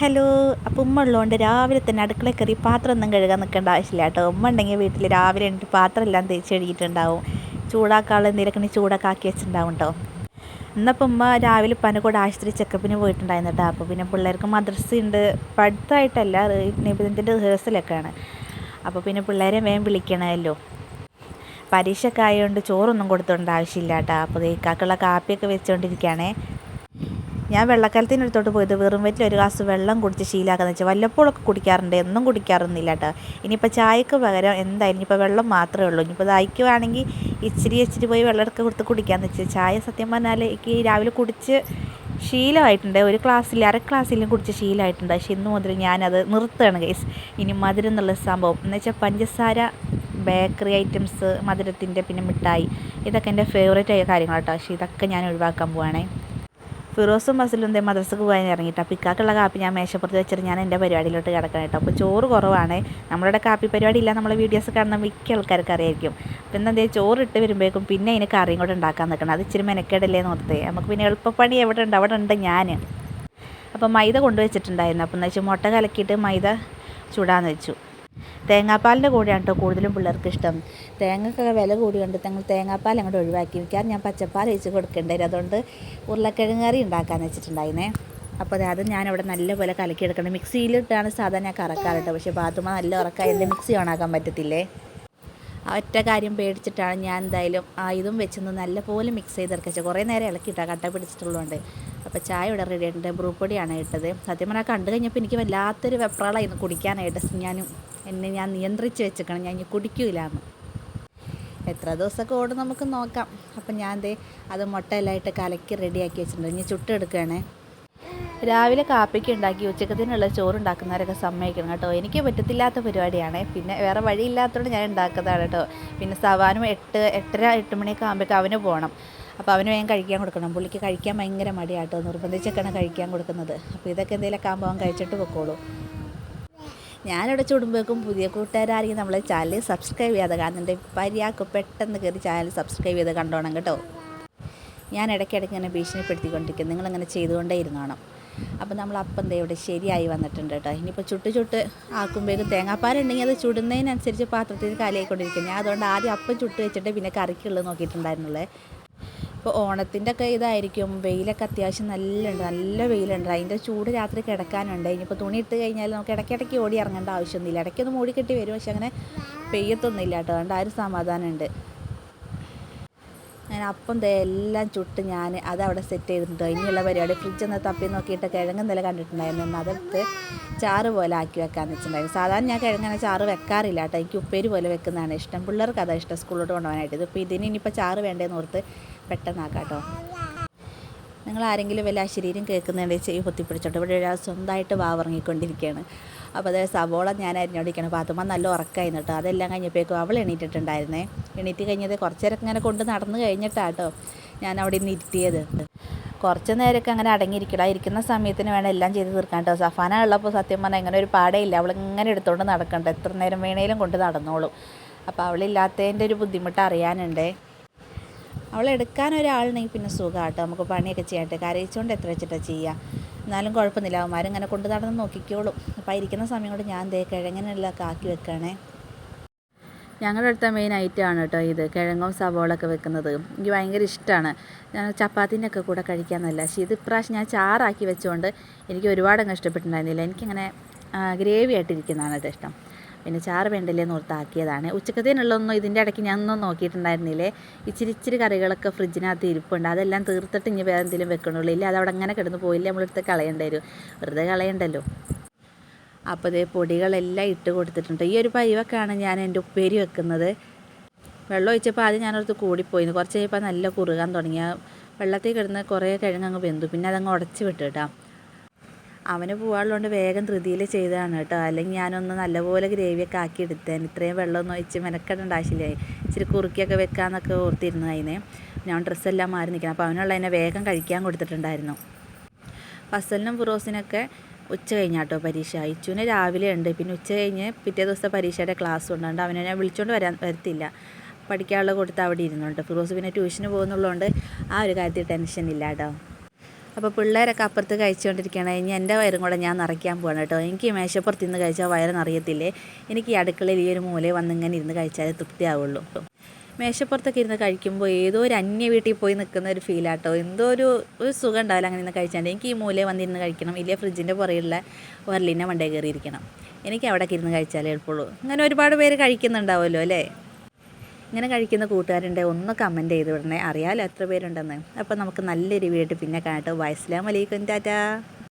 Hello അപ്പോൾ ഉമ്മ ഉള്ളതുകൊണ്ട് രാവിലെ തന്നെ അടുക്കള കയറി പാത്രം ഒന്നും കഴുകാൻ നിൽക്കേണ്ട ആവശ്യമില്ല കേട്ടോ. ഉമ്മ ഉണ്ടെങ്കിൽ വീട്ടിൽ രാവിലെ എന്നിട്ട് പാത്രം എല്ലാം തേച്ച് കഴുകിയിട്ടുണ്ടാവും. ചൂടാക്കാനുള്ള എന്തെങ്കിലുമൊക്കെ ചൂടൊക്കെ ആക്കി വെച്ചിട്ടുണ്ടാവും കേട്ടോ. എന്നപ്പം ഉമ്മ രാവിലെ പന കൂടെ ആശുപത്രി ചെക്കപ്പിന് പോയിട്ടുണ്ടായിരുന്നു കേട്ടോ. അപ്പോൾ പിന്നെ പിള്ളേർക്ക് മദ്രസ ഉണ്ട് പഠിത്തമായിട്ടല്ല നിബിധത്തിന്റെ റിഹേഴ്സലൊക്കെയാണ് അപ്പോൾ പിന്നെ പിള്ളേരെ വേഗം വിളിക്കണമല്ലോ. പരീക്ഷയൊക്കെ ആയതുകൊണ്ട് ചോറൊന്നും കൊടുത്തോണ്ട് ആവശ്യമില്ല കേട്ടോ. അപ്പോൾ ഇക്കാക്കുള്ള കാപ്പിയൊക്കെ വെച്ചുകൊണ്ടിരിക്കുകയാണേ ഞാൻ വെള്ളക്കലത്തിനടുത്തോട്ട് പോയത് വെറും വെറ്റിൽ ഒരു ഗ്ലാസ് വെള്ളം കുടിച്ച് ശീലാക്കാന്ന് വെച്ചാൽ വല്ലപ്പോഴൊക്കെ കുടിക്കാറുണ്ട്. എന്നും കുടിക്കാറൊന്നുമില്ല കേട്ടോ. ഇനിയിപ്പോൾ ചായക്ക് പകരം എന്തായാലും ഇനിയിപ്പോൾ വെള്ളം മാത്രമേ ഉള്ളൂ. ഇനിയിപ്പോൾ ദാഹിക്കുവാണെങ്കിൽ ഇച്ചിരി ഇച്ചിരി പോയി വെള്ളമൊക്കെ കൊടുത്ത് കുടിക്കാമെന്ന് വെച്ചാൽ ചായ സത്യം പറഞ്ഞാൽ എനിക്ക് രാവിലെ കുടിച്ച് ശീലമായിട്ടുണ്ട്. ഒരു ക്ലാസ്സിൽ അര ക്ലാസ്സിലും കുടിച്ച് ശീലമായിട്ടുണ്ട്. പക്ഷേ ഇന്ന് മുതൽ ഞാനത് നിർത്തുകയാണ് ഗൈസ് ഇനി മധുരം എന്നുള്ള സംഭവം. എന്ന് വെച്ചാൽ പഞ്ചസാര ബേക്കറി ഐറ്റംസ് മധുരത്തിന്റെ പിന്നെ മിഠായി. ഇതൊക്കെ എന്റെ ഫേവറേറ്റ് ആയ കാര്യങ്ങളാട്ടോ. പക്ഷേ ഇതൊക്കെ ഞാൻ ഒഴിവാക്കാൻ പോവാണേ. ഫിറോസും ബസ്സിലും എന്തേ മദ്രസക്ക് പോകാൻ ഇറങ്ങിയിട്ട് അപ്പോൾ ഇക്കാക്കുള്ള കാപ്പി ഞാൻ മേശപ്പുറത്ത് വെച്ചിട്ട് ഞാൻ എന്റെ പരിപാടിയിലോട്ട് കിടക്കണം കേട്ടോ. അപ്പോൾ ചോറ് കുറവാണ്. നമ്മളുടെ കാപ്പി പരിപാടി ഇല്ല നമ്മളെ വീഡിയോസ് കാണുന്ന മിക്ക ആൾക്കാർക്ക് അറിയായിരിക്കും. പിന്നെ എന്താ ചോറ് ഇട്ട് വരുമ്പോഴേക്കും പിന്നെ അതിന് കറിയും കൂടെ ഉണ്ടാക്കാൻ നിൽക്കണം. അത് ഇച്ചിരി മെനക്കേടല്ലേ എന്ന് ഓർത്തേ. നമുക്ക് പിന്നെ എളുപ്പപ്പണി എവിടെ ഉണ്ട്? അവിടെ ഉണ്ട് ഞാൻ. അപ്പോൾ മൈദ കൊണ്ടുവച്ചിട്ടുണ്ടായിരുന്നു. അപ്പോൾ എന്ന് വെച്ചാൽ മുട്ട കലക്കിയിട്ട് മൈദ ചൂടാന്ന് വെച്ചു. തേങ്ങാപ്പാലിന്റെ കൂടെയാണ് കേട്ടോ കൂടുതലും പിള്ളേർക്ക് ഇഷ്ടം. തേങ്ങക്കൊക്കെ വില കൂടി ഞങ്ങൾ തേങ്ങാപ്പാൽ അങ്ങോട്ട് ഒഴിവാക്കി മിക്കാറ് ഞാൻ പച്ചപ്പാൽ ഒഴിച്ച് കൊടുക്കേണ്ടത് അതുകൊണ്ട് ഉരുളക്കിഴങ്ങ് കറി ഉണ്ടാക്കാന്ന് വെച്ചിട്ടുണ്ടായിരുന്നേ. അപ്പോൾ അത് ഞാനിവിടെ നല്ലപോലെ കലക്കിയെടുക്കണം മിക്സിയിലിട്ടാണ് സാധാരണ ഞാൻ കറക്കാറ് കേട്ടോ പക്ഷേ ബാത്റൂമ നല്ല ഉറക്കം എന്റെ മിക്സി ഓണാക്കാൻ പറ്റത്തില്ലേ? ഒറ്റ കാര്യം പേടിച്ചിട്ടാണ് ഞാൻ എന്തായാലും ആ ഇതും വെച്ചൊന്ന് നല്ലപോലെ മിക്സ് ചെയ്തെടുക്കുക. കുറേ നേരം ഇളക്കിയിട്ടാണ് കട്ട പിടിച്ചിട്ടുള്ളതുകൊണ്ട്. അപ്പോൾ ചായ ഇവിടെ റെഡി ആയിട്ടുണ്ട്. ബ്രൂ പൊടിയാണ് ഇട്ടത്. സത്യം പറഞ്ഞാൽ കണ്ടു കഴിഞ്ഞപ്പോൾ എനിക്ക് വല്ലാത്തൊരു വെപ്രാളായിരുന്നു കുടിക്കാനായിട്ട്. ഞാനും എന്നെ ഞാൻ നിയന്ത്രിച്ച് വെച്ചേക്കണം ഞാൻ ഇനി കുടിക്കൂലാന്ന് എത്ര ദിവസമൊക്കെ ഓടും നമുക്ക് നോക്കാം. അപ്പം ഞാൻ ദേ അത് മുട്ടയെല്ലാമായിട്ട് കലക്കി റെഡിയാക്കി വെച്ചിട്ടുണ്ട്. ഇനി ചുട്ടെടുക്കുകയാണേ. രാവിലെ കാപ്പിക്ക് ഉണ്ടാക്കി ഉച്ചക്കത്തിനുള്ള ചോറുണ്ടാക്കുന്നവരൊക്കെ സമ്മതിക്കണം കേട്ടോ. എനിക്ക് പറ്റത്തില്ലാത്ത പരിപാടിയാണ്. പിന്നെ വേറെ വഴിയില്ലാത്തതുകൊണ്ട് ഞാൻ ഉണ്ടാക്കുന്നതാണ് കേട്ടോ. പിന്നെ സവാനും എട്ട് എട്ടര എട്ട് മണിയൊക്കെ ആകുമ്പോഴേക്കും അവന് പോകണം. അപ്പോൾ അവന് വേഗം കഴിക്കാൻ കൊടുക്കണം. പുള്ളിക്ക് കഴിക്കാൻ ഭയങ്കര മടിയാട്ടോ. നിർബന്ധിച്ചൊക്കെയാണ് കഴിക്കാൻ കൊടുക്കുന്നത്. അപ്പോൾ ഇതൊക്കെ എന്തെങ്കിലുമൊക്കെ ആകുമ്പോൾ അവൻ കഴിച്ചിട്ട് പൊക്കോളൂ. ഞാനിവിടെ ചുടുമ്പോഴേക്കും പുതിയ കൂട്ടുകാരായിരിക്കും നമ്മളെ ചാനൽ സബ്സ്ക്രൈബ് ചെയ്യാതെ. കാണുന്നുണ്ട് പര്യാക്ക് പെട്ടെന്ന് കയറി ചാനൽ സബ്സ്ക്രൈബ് ചെയ്ത് കണ്ടോണം കേട്ടോ. ഞാൻ ഇടയ്ക്കിടയ്ക്ക് ഇങ്ങനെ ഭീഷണിപ്പെടുത്തിക്കൊണ്ടിരിക്കും. നിങ്ങളിങ്ങനെ ചെയ്തുകൊണ്ടേ ഇരുന്നോണം. അപ്പം നമ്മൾ അപ്പം ഇവിടെ ശരിയായി വന്നിട്ടുണ്ട് കേട്ടോ. ഇനിയിപ്പോൾ ചുട്ട് ചുട്ട് ആക്കുമ്പോഴേക്കും തേങ്ങാപ്പാലുണ്ടെങ്കിൽ അത് ചുടുന്നതിനനുസരിച്ച് പാത്രത്തിൽ കാലിയായിക്കൊണ്ടിരിക്കും. ഞാൻ അതുകൊണ്ട് ആദ്യം അപ്പം ചുട്ട് വെച്ചിട്ട് പിന്നെ കറിക്കുള്ളത് നോക്കിയിട്ടുണ്ടായിരുന്നുള്ളേ. ഇപ്പോൾ ഓണത്തിന്റെ ഒക്കെ ഇതായിരിക്കും. വെയിലൊക്കെ അത്യാവശ്യം നല്ല ഉണ്ട് നല്ല വെയിലുണ്ട്. അതിന്റെ ചൂട് രാത്രി കിടക്കാനുണ്ട്. ഇനിയിപ്പോൾ തുണി ഇട്ട് കഴിഞ്ഞാൽ നമുക്ക് ഇടയ്ക്കിടയ്ക്ക് ഓടി ഇറങ്ങേണ്ട ആവശ്യമൊന്നുമില്ല. ഇടയ്ക്കൊന്ന് മൂടിക്കെട്ടി വരും. പക്ഷെ അങ്ങനെ പെയ്യത്തൊന്നുമില്ല കേട്ടോ. അതുകൊണ്ട് ആ ഒരു സമാധാനമുണ്ട്. ഞാൻ അപ്പം എല്ലാം ചുട്ട് ഞാൻ അതവിടെ സെറ്റ് ചെയ്തിട്ടുണ്ട് ഇനിയുള്ള പരിപാടി ഫ്രിഡ്ജ് ഒന്ന് തപ്പി നോക്കിയിട്ട് കിഴങ്ങ് നില കണ്ടിട്ടുണ്ടായിരുന്നു അതെടുത്ത് ചാറ് പോലെ ആക്കി വെക്കാമെന്ന് വെച്ചിട്ടുണ്ടായിരുന്നു. സാധാരണ ഞാൻ കിഴങ്ങനെ ചാറ് വെക്കാറില്ല കേട്ടോ. എനിക്ക് ഉപ്പേരി പോലെ വെക്കുന്നതാണ് ഇഷ്ടം. പിള്ളേർക്ക് അതാണ് ഇഷ്ടം. സ്കൂളിലോട്ട് കൊണ്ടുപോകാനായിട്ട്. ഇതിപ്പോൾ ഇതിന് ഇനിയിപ്പോൾ ചാറ് വേണ്ടേന്ന് ഓർത്ത് പെട്ടെന്നാക്കാം കേട്ടോ. നിങ്ങൾ ആരെങ്കിലും വല്ല ശരീരം കേൾക്കുന്നുണ്ടെങ്കിൽ ചെയ്യും പൊത്തിപ്പിടിച്ചോട്ടെ ഇവിടെ ഒരാൾ സ്വന്തമായിട്ട് വാവിറങ്ങിക്കൊണ്ടിരിക്കുകയാണ്. അപ്പോൾ അതായത് സവോള ഞാൻ അരിഞ്ഞോണ്ടിരിക്കണം അതുമ്പോൾ നല്ല ഉറക്കമായിരുന്നു കേട്ടോ. അതെല്ലാം കഴിഞ്ഞപ്പോഴേക്കും അവൾ എണീറ്റിട്ടുണ്ടായിരുന്നേ. എണീറ്റ് കഴിഞ്ഞത് കുറച്ച് നേരം ഇങ്ങനെ കൊണ്ട് നടന്നു കഴിഞ്ഞിട്ടാട്ടോ ഞാൻ അവിടെ ഇന്ന് ഇരുത്തിയത്. കുറച്ച് നേരമൊക്കെ അങ്ങനെ അടങ്ങിയിരിക്കണം ആ ഇരിക്കുന്ന സമയത്തിന് വേണം എല്ലാം ചെയ്ത് തീർക്കാൻ കേട്ടോ. സഫാന ഉള്ളപ്പോൾ സത്യം പറഞ്ഞാൽ ഇങ്ങനെ ഒരു പാടയില്ല. അവൾ ഇങ്ങനെ എടുത്തുകൊണ്ട് നടക്കണ്ട. എത്ര നേരം വേണേലും കൊണ്ട് നടന്നോളും. അപ്പോൾ അവളില്ലാത്തതിന്റെ ഒരു ബുദ്ധിമുട്ട് അറിയാനുണ്ടേ. അവളെ എടുക്കാൻ ഒരാളുണ്ടെങ്കിൽ പിന്നെ സുഖമാട്ടോ നമുക്ക് പണിയൊക്കെ ചെയ്യട്ടെ കരയിച്ചുകൊണ്ട് എത്ര വെച്ചിട്ടാണ് ചെയ്യുക എന്നാലും കുഴപ്പമില്ല അവന്മാരും ഇങ്ങനെ കൊണ്ടു നടന്ന് നോക്കിക്കോളും. അപ്പോൾ ഇരിക്കുന്ന സമയം കൊണ്ട് ഞാൻ ദേ കിഴങ്ങിനുള്ളതൊക്കെ കാക്കി വെക്കണേ. ഞങ്ങളുടെ അടുത്ത മെയിൻ ഐറ്റം ആണ് കേട്ടോ ഇത്. കിഴങ്ങും സവോളൊക്കെ വെക്കുന്നത്. എനിക്ക് ഭയങ്കര ഇഷ്ടമാണ് ഞാൻ ചപ്പാത്തിന്റെ ഒക്കെ കൂടെ കഴിക്കാൻ നല്ല പക്ഷേ ഇത് ഇപ്രാവശ്യം ഞാൻ ചാറാക്കി വെച്ചുകൊണ്ട് എനിക്ക് ഒരുപാട് അങ്ങ് ഇഷ്ടപ്പെട്ടിട്ടുണ്ടായിരുന്നില്ല. എനിക്കിങ്ങനെ ഗ്രേവി ആയിട്ടിരിക്കുന്നതാണ് ഇത് ഇഷ്ടം. പിന്നെ ചാറ് വേണ്ടല്ലേ എന്ന് ഓർത്താക്കിയതാണ് ഉച്ചക്കത്തേനുള്ളതൊന്നും ഇതിന്റെ ഇടയ്ക്ക് ഞാനൊന്നും നോക്കിയിട്ടുണ്ടായിരുന്നില്ലേ? ഇച്ചിരി ഇച്ചിരി കറികളൊക്കെ ഫ്രിഡ്ജിനകത്ത് ഇരിപ്പുണ്ട്. അതെല്ലാം തീർത്തിട്ട് ഇനി വേറെ എന്തെങ്കിലും വെക്കണുള്ളൂ. ഇല്ല അതവിടെ അങ്ങനെ കിടന്ന് പോയില്ല. നമ്മളെടുത്ത് കളയേണ്ടി വരും. വെറുതെ കളയണ്ടല്ലോ. അപ്പോൾ ഇതേ പൊടികളെല്ലാം ഇട്ട് കൊടുത്തിട്ടുണ്ട്. ഈ ഒരു പരിവൊക്കെയാണ് ഞാൻ എന്റെ ഉപ്പേരി വെക്കുന്നത്. വെള്ളം ഒഴിച്ചപ്പോൾ ആദ്യം ഞാനടുത്ത് കൂടിപ്പോയിന്ന് കുറച്ച് കഴിയപ്പോൾ നല്ല കുറുകാൻ തുടങ്ങിയ വെള്ളത്തിൽ കിടന്ന് കുറേ കിഴങ്ങ് അങ്ങ് വെന്തു. പിന്നെ അതങ്ങ് ഉടച്ച് വിട്ടു കേട്ടോ. അവന് പോകാനുള്ളതുകൊണ്ട് വേഗം ധൃതിയിൽ ചെയ്തതാണ് കേട്ടോ. അല്ലെങ്കിൽ ഞാനൊന്ന് നല്ലപോലെ ഗ്രേവിയൊക്കെ ആക്കി എടുത്തേന് ഇത്രയും വെള്ളമൊന്നും ഒഴിച്ച് മെനക്കെടേണ്ട ഇച്ചിരി കുറുക്കിയൊക്കെ വെക്കാമെന്നൊക്കെ ഓർത്തിരുന്നു അതിനെ ഞാൻ ഡ്രസ്സെല്ലാം മാറി നിൽക്കണം. അപ്പോൾ അവനുള്ളതിനെ വേഗം കഴിക്കാൻ കൊടുത്തിട്ടുണ്ടായിരുന്നു. ഫസലിനും ഫുറോസിനൊക്കെ ഉച്ച കഴിഞ്ഞാട്ടോ പരീക്ഷ. ഇച്ചുവിന് രാവിലെ ഉണ്ട്. പിന്നെ ഉച്ച കഴിഞ്ഞ് പിറ്റേ ദിവസത്തെ പരീക്ഷയുടെ ക്ലാസ് ഉണ്ട്. അവനെ ഞാൻ വിളിച്ചുകൊണ്ട് വരാൻ വരത്തില്ല. പഠിക്കാനുള്ള കൊടുത്ത് അവിടെ ഇരുന്നുണ്ട് ഫിറോസ് പിന്നെ ട്യൂഷന് പോകുന്നുള്ളതുകൊണ്ട് ആ ഒരു കാര്യത്തിൽ ടെൻഷൻ ഇല്ല കേട്ടോ. അപ്പോൾ പിള്ളേരൊക്കെ അപ്പുറത്ത് കഴിച്ചുകൊണ്ടിരിക്കുകയാണ്. ഇനി എന്റെ വയറും കൂടെ ഞാൻ നിറയ്ക്കാൻ പോകണം കേട്ടോ. എനിക്ക് മേശപ്പുറത്ത് നിന്ന് കഴിച്ചാൽ വയറ് നിറയത്തില്ലേ? എനിക്ക് ഈ അടുക്കളയിൽ ഈ ഒരു മൂലയിൽ വന്ന് ഇങ്ങനെ ഇരുന്ന് കഴിച്ചാലേ തൃപ്തിയാവുള്ളൂ മേശപ്പുറത്തൊക്കെ ഇരുന്ന് കഴിക്കുമ്പോൾ ഏതോ ഒരു അന്യ വീട്ടിൽ പോയി നിൽക്കുന്ന ഒരു ഫീലാട്ടോ എന്തോ ഒരു ഒരു സുഖം ഉണ്ടാവില്ല അങ്ങനെ ഇരുന്ന് കഴിച്ചാൽ എനിക്ക് ഈ മൂലയിൽ വന്നിരുന്ന് കഴിക്കണം. ഇല്ലേ ഫ്രിഡ്ജിന്റെ പുറകിലുള്ള വരലിന്റെ മണ്ടേ കയറിയിരിക്കണം. എനിക്ക് അവിടെ ഇരുന്ന് കഴിച്ചാലേ എളുപ്പമുള്ളൂ. അങ്ങനെ ഒരുപാട് പേര് കഴിക്കുന്നുണ്ടാവുമല്ലോ അല്ലേ? ഇങ്ങനെ കഴിക്കുന്ന കൂട്ടുകാരുണ്ട് ഒന്ന് കമന്റ് ചെയ്ത് വിടണേ. അറിയാമല്ലോ എത്ര പേരുണ്ടെന്ന്. അപ്പോൾ നമുക്ക് നല്ലൊരു വീട് പിന്നെ കാണട്ടെ. വയസ്സിലാമലേക്കും ടാറ്റാ.